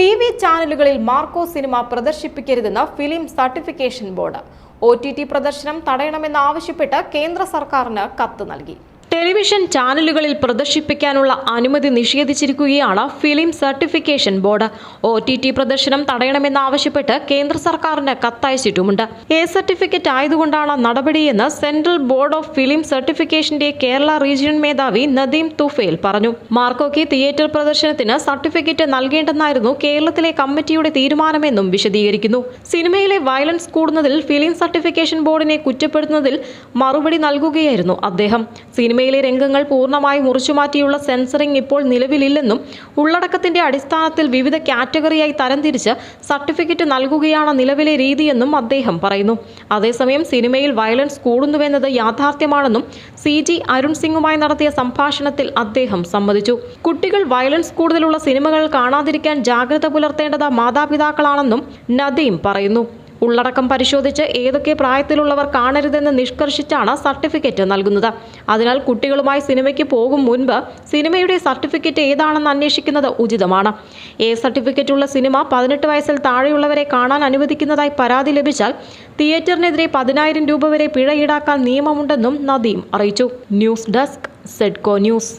T V ചാനലുകളിൽ മാർക്കോ സിനിമ പ്രദർശിപ്പിക്കരുതെന്ന് film certification board. O T T പ്രദർശനം തടയണമെന്നാവശ്യപ്പെട്ട് കേന്ദ്ര സർക്കാരിന് കത്ത് നൽകി. ടെലിവിഷൻ ചാനലുകളിൽ പ്രദർശിപ്പിക്കാനുള്ള അനുമതി നിഷേധിച്ചിരിക്കുകയാണ് film certification board. O T T പ്രദർശനം തടയണമെന്നാവശ്യപ്പെട്ട് കേന്ദ്ര സർക്കാരിന് കത്തയച്ചിട്ടുമുണ്ട്. എ സർട്ടിഫിക്കറ്റ് ആയതുകൊണ്ടാണ് നടപടിയെന്ന് സെൻട്രൽ ബോർഡ് ഓഫ് ഫിലിം സർട്ടിഫിക്കേഷന്റെ കേരള റീജിയൻ മേധാവി നദീം തുഫേൽ പറഞ്ഞു. മാർക്കോക്കി തിയേറ്റർ പ്രദർശനത്തിന് സർട്ടിഫിക്കറ്റ് നൽകേണ്ടെന്നായിരുന്നു കേരളത്തിലെ കമ്മിറ്റിയുടെ തീരുമാനമെന്നും വിശദീകരിക്കുന്നു. സിനിമയിലെ വയലൻസ് കൂടുന്നതിൽ ഫിലിം സർട്ടിഫിക്കേഷൻ ബോർഡിനെ കുറ്റപ്പെടുത്തുന്നതിൽ മറുപടി നൽകുകയായിരുന്നു അദ്ദേഹം. സിനിമയിലെ രംഗങ്ങൾ പൂർണമായി മുറിച്ചുമാറ്റിയുള്ള സെൻസറിംഗ് ഇപ്പോൾ നിലവിലില്ലെന്നും ഉള്ളടക്കത്തിന്റെ അടിസ്ഥാനത്തിൽ വിവിധ കാറ്റഗറിയായി തരംതിരിച്ച് സർട്ടിഫിക്കറ്റ് നൽകുകയാണ് നിലവിലെ രീതിയെന്നും അദ്ദേഹം പറയുന്നു. അതേസമയം സിനിമയിൽ വയലൻസ് കൂടുന്നുവെന്നത് യാഥാർത്ഥ്യമാണെന്നും സി ജി അരുൺ സിംഗുമായി നടത്തിയ സംഭാഷണത്തിൽ അദ്ദേഹം സമ്മതിച്ചു. കുട്ടികൾ വയലൻസ് കൂടുതലുള്ള സിനിമകൾ കാണാതിരിക്കാൻ ജാഗ്രത പുലർത്തേണ്ടത് മാതാപിതാക്കളാണെന്നും നദീം പറയുന്നു. ഉള്ളടക്കം പരിശോധിച്ച് ഏതൊക്കെ പ്രായത്തിലുള്ളവർ കാണരുതെന്ന് നിഷ്കർഷിച്ചാണ് സർട്ടിഫിക്കറ്റ് നൽകുന്നത്. അതിനാൽ കുട്ടികളുമായി സിനിമയ്ക്ക് പോകും മുൻപ് സിനിമയുടെ സർട്ടിഫിക്കറ്റ് ഏതാണെന്ന് അന്വേഷിക്കുന്നത് ഉചിതമാണ്. എ സർട്ടിഫിക്കറ്റ് ഉള്ള സിനിമ പതിനെട്ട് വയസ്സിൽ താഴെയുള്ളവരെ കാണാൻ അനുവദിക്കുന്നതായി പരാതി ലഭിച്ചാൽ തിയേറ്ററിനെതിരെ പതിനായിരം രൂപ വരെ പിഴ ഈടാക്കാൻ നിയമമുണ്ടെന്നും നദീം അറിയിച്ചു. ന്യൂസ് ഡെസ്ക് സെഡ്കോ ന്യൂസ്.